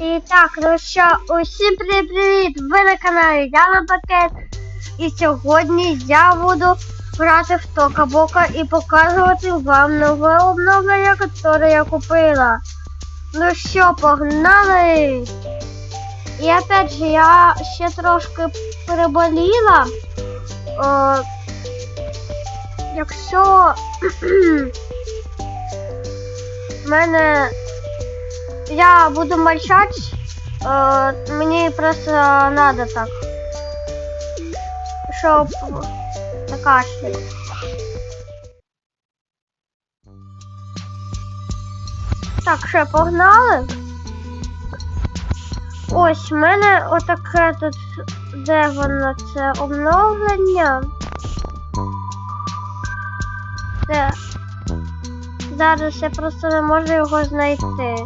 І так, ну що, усім привіт! Ви на каналі Яна Пакет. І сьогодні я буду грати в Тока Бока і показувати вам нове обновлення, яке я купила. Ну що, погнали! І опять же, я ще трошки переболіла. О, якщо в мене я буду мовчати, е, мені просто надо так. Щоб не кашляти. Так, що, погнали? Ось, в мене отаке тут, де воно це обновлення. Це. Зараз я просто не можу його знайти.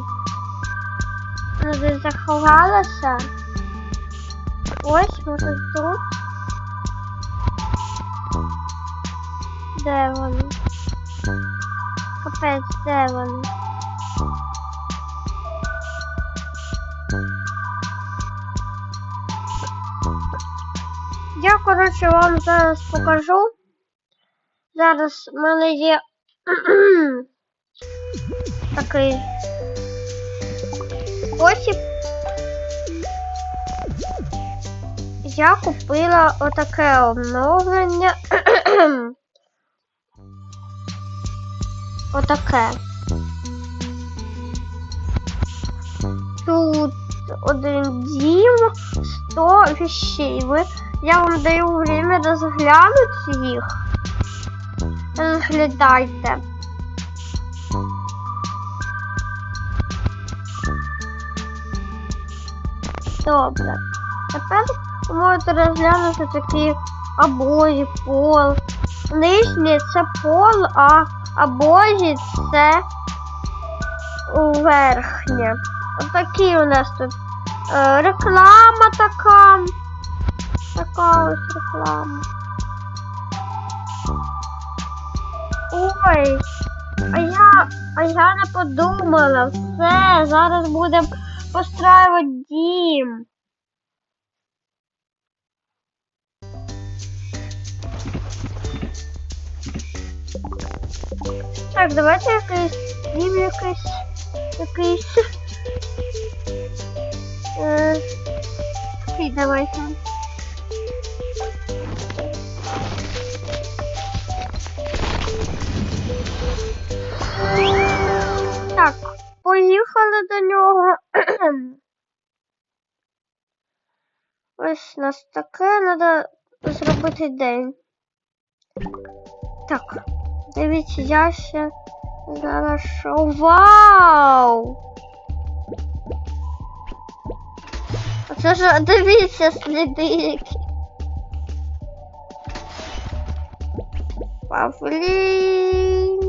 Десь заховалася. Ось, може тут. Де воно? Капець, де воно? Я, коротше, вам зараз покажу. Зараз в мене є такий спосіб. Я купила отаке обновлення. отаке. Тут один дім, 100 вещей. Я вам даю время розглянути їх. Розглядайте. Добре. Тепер ви можете розглянути такі обої, пол. Нижнє це пол, а обої це верхнє. Отакі у нас тут е, реклама така. Така ось реклама. Ой, а я, а я не подумала. Все, зараз будемо постраювати дім. Так, давайте якийсь дім якийсь. Якийсь. Е, такий давайте. Ось у нас таке, треба зробити день. Так, дивіться, я ще що. Вау! Оце ж дивіться сліди які. Павлін.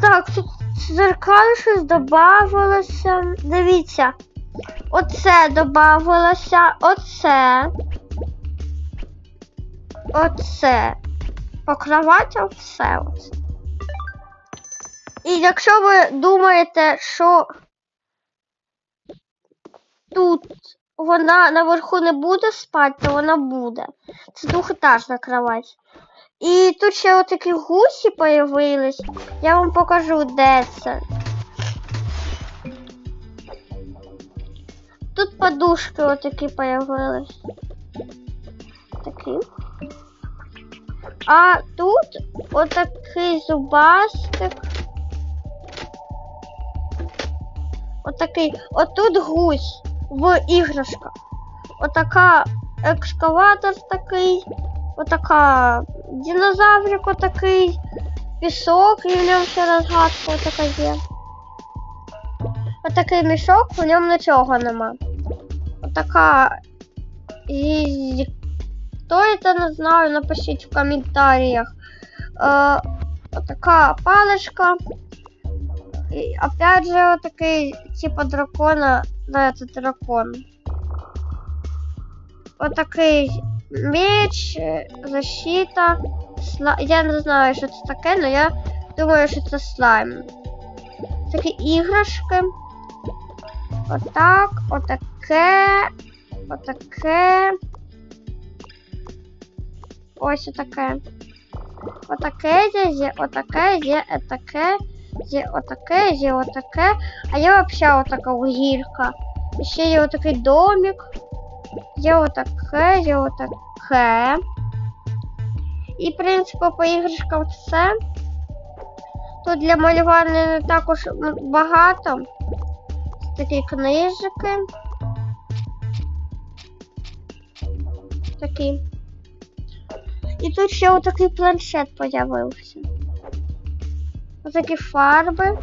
Так, тут зеркало щось додавалося. Дивіться. Оце додавалося. Оце. Оце. По кроватям все. Оце. І якщо ви думаєте, що тут вона наверху не буде спати, то вона буде. Це двохетажна кровать. І тут ще отакі гусі появились. Я вам покажу, де це. Тут подушки отакі появились. Такі. А тут отакий зубастик. Отакий. Отут гусь в іграшках. Отака екскаватор такий. Отака динозаврик отакий, пісок, і в ньому ще розгадка отака є. Отакий мішок, в ньому нічого нема. Отака. І... Хто це не знаю, напишіть в коментарях. Е, отака паличка. І опять же отакий, типа дракона, да, це дракон. Отакий меч, защита. Сла... Я не знаю, що це таке, але я думаю, що це слайм. Такі іграшки. Отак, отаке, отаке. Ось отаке. Отаке є, є отаке, є отаке, є отаке, є отаке. А є взагалі отака гірка. Ще є отакий домик. Є отаке, є отаке. І, в принципі, по іграшкам все. Тут для малювання не також багато. Такі книжики. Такі. І тут ще отакий планшет з'явився. Отакі фарби.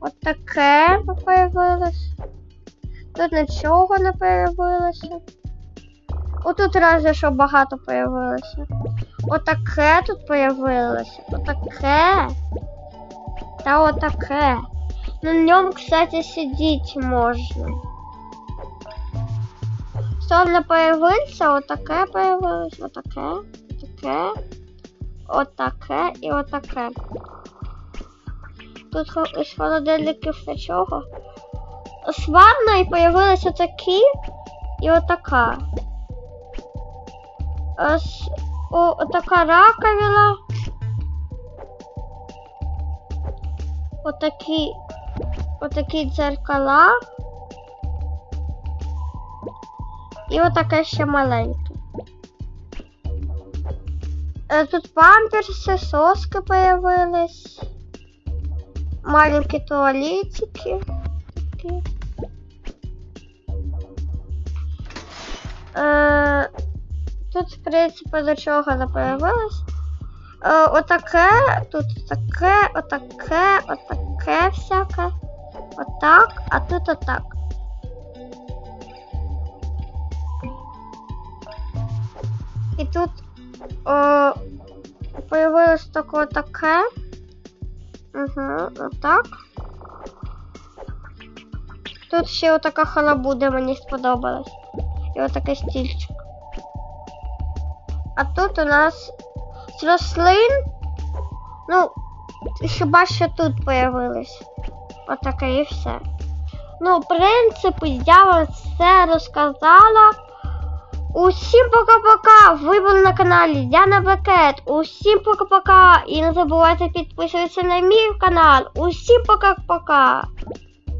Отаке появилось. Тут нічого не появилося. Отут разве що багато появилося. Отаке тут появилося. Отаке. Та отаке. На ньому, кстати, сидіть можна. Що не появився? Отаке появилось, отаке, отаке, отаке і отаке. Тут хо- із холодильників нічого. З ванної появилися такі і отака. Ось отака раковина. Отакі, отакі дзеркала. І отаке ще маленьке. Е, Тут памперси, соски появились. Маленькі туалетики. Такі. Е, Тут, в принципі, до чого не появилось. Е, отаке, тут таке, отаке, отаке всяке. Отак, а тут отак. І тут о, появилось таке таке. Угу, отак. Тут ще отака халабуда мені сподобалась. І отакий стільчик. А тут у нас з рослин. Ну, хіба що тут появилось. Отаке і все. Ну, в принципі, я вам все розказала. Усім пока-пока! Ви були на каналі Діана Бакет. Усім пока-пока! І не забувайте підписуватися на мій канал. Усім пока-пока!